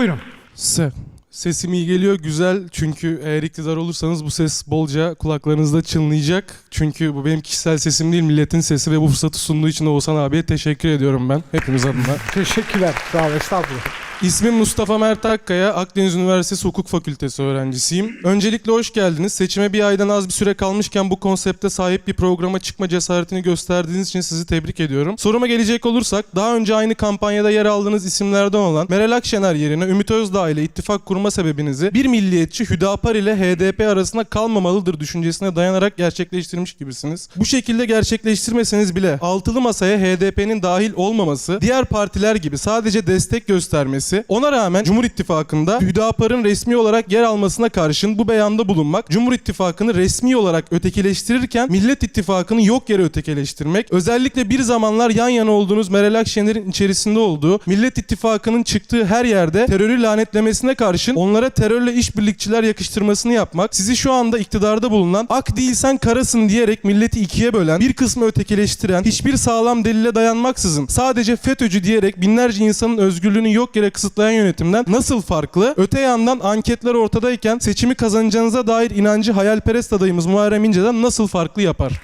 Buyurun. Se. Sesim iyi geliyor güzel çünkü eğer iktidar olursanız bu ses bolca kulaklarınızda çınlayacak. Çünkü bu benim kişisel sesim değil milletin sesi ve bu fırsatı sunduğu için Oğuzhan abiye teşekkür ediyorum ben hepimiz adına. Teşekkürler. Sağ ol. Estağfurullah. İsmim Mustafa Mert Akkaya, Akdeniz Üniversitesi Hukuk Fakültesi öğrencisiyim. Öncelikle hoş geldiniz. Seçime bir aydan az bir süre kalmışken bu konsepte sahip bir programa çıkma cesaretini gösterdiğiniz için sizi tebrik ediyorum. Soruma gelecek olursak, daha önce aynı kampanyada yer aldığınız isimlerden olan Meral Akşener yerine Ümit Özdağ ile ittifak kurma sebebinizi bir milliyetçi Hüdapar ile HDP arasında kalmamalıdır düşüncesine dayanarak gerçekleştirmiş gibisiniz. Bu şekilde gerçekleştirmeseniz bile altılı masaya HDP'nin dahil olmaması, diğer partiler gibi sadece destek göstermesi, ona rağmen Cumhur İttifakı'nda Hüdapar'ın resmi olarak yer almasına karşın bu beyanda bulunmak, Cumhur İttifakı'nı resmi olarak ötekileştirirken Millet İttifakı'nı yok yere ötekileştirmek, özellikle bir zamanlar yan yana olduğunuz Meral Akşener'in içerisinde olduğu Millet İttifakı'nın çıktığı her yerde terörü lanetlemesine karşın onlara terörle işbirlikçiler yakıştırmasını yapmak, sizi şu anda iktidarda bulunan ak değilsen karasın diyerek milleti ikiye bölen, bir kısmı ötekileştiren, hiçbir sağlam delile dayanmaksızın sadece FETÖ'cü diyerek binlerce insanın özgürlüğünü yok yere kısıtlayan yönetimden nasıl farklı? Öte yandan anketler ortadayken seçimi kazanacağınıza dair inancı hayalperest adayımız Muharrem İnce'den nasıl farklı yapar?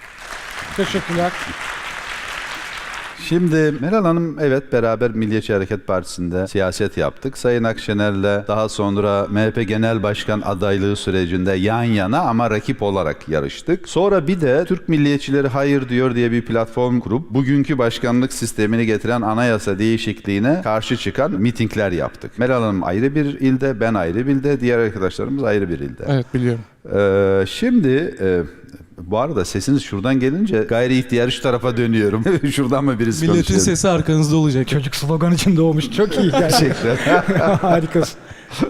Teşekkürler. Şimdi Meral Hanım evet beraber Milliyetçi Hareket Partisi'nde siyaset yaptık. Sayın Akşener'le daha sonra MHP Genel Başkan adaylığı sürecinde yan yana ama rakip olarak yarıştık. Sonra bir de Türk Milliyetçileri Hayır diyor diye bir platform kurup bugünkü başkanlık sistemini getiren anayasa değişikliğine karşı çıkan mitingler yaptık. Meral Hanım ayrı bir ilde, ben ayrı bir ilde, diğer arkadaşlarımız ayrı bir ilde. Evet biliyorum. Ee, şimdi e, bu arada sesiniz şuradan gelince gayri ihtiyar şu tarafa dönüyorum. şuradan mı birisi Milletin konuşuyor? sesi arkanızda olacak. Çocuk slogan için doğmuş. Çok iyi gerçekten. Gerçekten. Harikasın.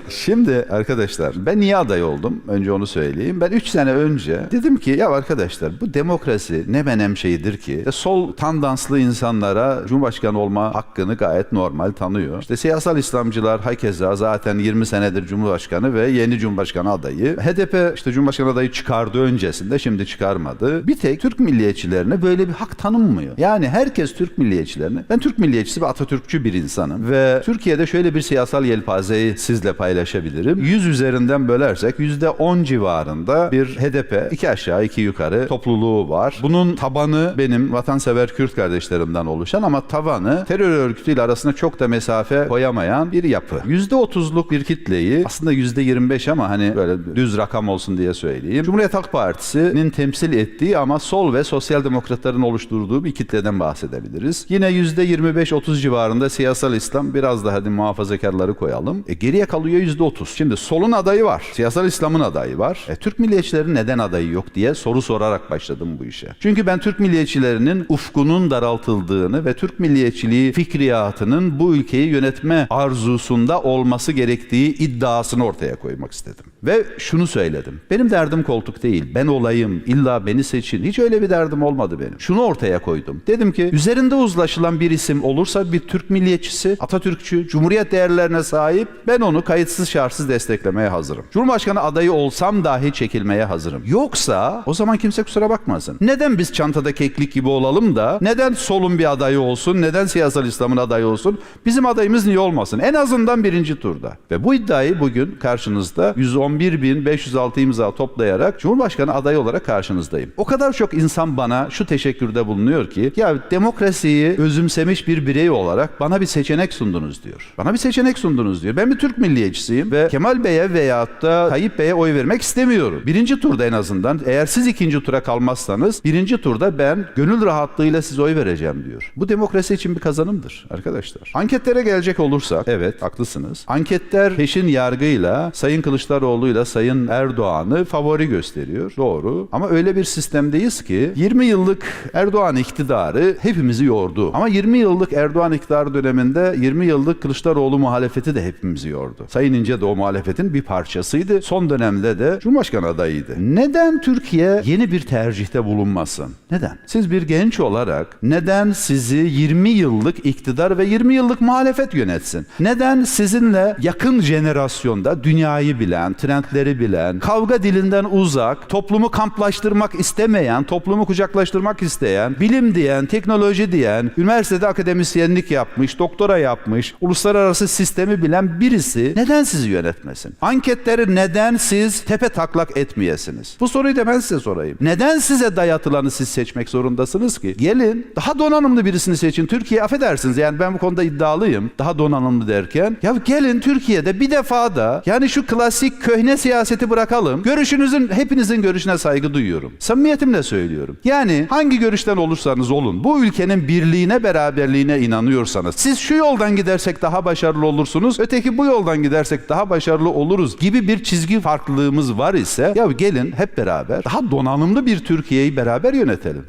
Şimdi arkadaşlar ben niye aday oldum? Önce onu söyleyeyim. Ben 3 sene önce dedim ki ya arkadaşlar bu demokrasi ne menem şeyidir ki İşte sol tandanslı insanlara Cumhurbaşkanı olma hakkını gayet normal tanıyor. İşte siyasal İslamcılar hakeza zaten 20 senedir Cumhurbaşkanı ve yeni Cumhurbaşkanı adayı. HDP işte Cumhurbaşkanı adayı çıkardı öncesinde şimdi çıkarmadı. Bir tek Türk milliyetçilerine böyle bir hak tanınmıyor. Yani herkes Türk milliyetçilerine ben Türk milliyetçisi ve Atatürkçü bir insanım ve Türkiye'de şöyle bir siyasal yelpazeyi sizle paylaşabilirim. 100 üzerinden bölersek %10 civarında bir HDP iki aşağı iki yukarı topluluğu var. Bunun tabanı benim vatansever Kürt kardeşlerimden oluşan ama tavanı terör örgütüyle arasında çok da mesafe koyamayan bir yapı. %30'luk bir kitleyi aslında %25 ama hani böyle düz rakam olsun diye söyleyeyim. Cumhuriyet Halk Partisi'nin temsil ettiği ama sol ve sosyal demokratların oluşturduğu bir kitleden bahsedebiliriz. Yine %25-30 civarında siyasal İslam biraz daha hadi muhafazakarları koyalım. E, geriye kalıyor %30. Şimdi solun adayı var. Siyasal İslam'ın adayı var. E, Türk milliyetçilerin neden adayı yok diye soru sorarak başladım bu işe. Çünkü ben Türk milliyetçilerinin ufkunun daraltıldığını ve Türk milliyetçiliği fikriyatının bu ülkeyi yönetme arzusunda olması gerektiği iddiasını ortaya koymak istedim. Ve şunu söyledim. Benim derdim koltuk değil. Ben olayım. illa beni seçin. Hiç öyle bir derdim olmadı benim. Şunu ortaya koydum. Dedim ki üzerinde uzlaşılan bir isim olursa bir Türk milliyetçisi, Atatürkçü, Cumhuriyet değerlerine sahip ben onu kayıtsız şartsız desteklemeye hazırım. Cumhurbaşkanı adayı olsam dahi çekilmeye hazırım. Yoksa o zaman kimse kusura bakmasın. Neden biz çantada keklik gibi olalım da neden solun bir adayı olsun, neden siyasal İslam'ın adayı olsun? Bizim adayımız niye olmasın? En azından birinci turda. Ve bu iddiayı bugün karşınızda 111.506 imza toplayarak Cumhurbaşkanı adayı olarak karşınızdayım. O kadar çok insan bana şu teşekkürde bulunuyor ki ya demokrasiyi özümsemiş bir birey olarak bana bir seçenek sundunuz diyor. Bana bir seçenek sundunuz diyor. Ben bir Türk milliyetçisiyim ve Kemal Bey'e veyahut da Tayyip Bey'e oy vermek istemiyorum. Birinci turda en azından eğer siz ikinci tura kalmazsanız birinci turda ben gönül rahatlığıyla size oy vereceğim diyor. Bu demokrasi için bir kazanımdır arkadaşlar. Anketlere gelecek olursak evet haklısınız. Anketler peşin yargıyla Sayın Kılıçdaroğlu ile Sayın Erdoğan'ı favori gösteriyor. Doğru. Ama öyle bir sistemdeyiz ki 20 yıllık Erdoğan iktidarı hepimizi yordu. Ama 20 yıllık Erdoğan iktidarı döneminde 20 yıllık Kılıçdaroğlu muhalefeti de hepimizi yordu. Sayın İnce de o muhalefetin bir parçasıydı. Son dönemde de Cumhurbaşkanı adayıydı. Neden Türkiye yeni bir tercihte bulunmasın? Neden? Siz bir genç olarak neden sizi 20 yıllık iktidar ve 20 yıllık muhalefet yönetsin? Neden sizinle yakın jenerasyonda dünyayı bilen, trendleri bilen, kavga dilinden uzak, toplumu kamplaştırmak istemeyen, toplumu kucaklaştırmak isteyen, bilim diyen, teknoloji diyen, üniversitede akademisyenlik yapmış, doktora yapmış, uluslararası sistemi bilen birisi neden sizi yönetmesin? Anketleri neden siz tepe taklak etmeyesiniz? Bu soruyu da ben size sorayım. Neden size dayatılanı siz seçmek zorundasınız ki? Gelin daha donanımlı birisini seçin. Türkiye affedersiniz yani ben bu konuda iddialıyım. Daha donanımlı derken. Ya gelin Türkiye'de bir defa da yani şu klasik köhne siyaseti bırakalım. Görüşünüzün hepinizin görüşüne saygı duyuyorum. Samimiyetimle söylüyorum. Yani hangi görüşten olursanız olun bu ülkenin birliğine beraberliğine inanıyorsanız siz şu yoldan gidersek daha başarılı olursunuz öteki bu yoldan gidersek daha başarılı oluruz gibi bir çizgi farklılığımız var ise ya gelin hep beraber daha donanımlı bir Türkiye'yi beraber yönetelim.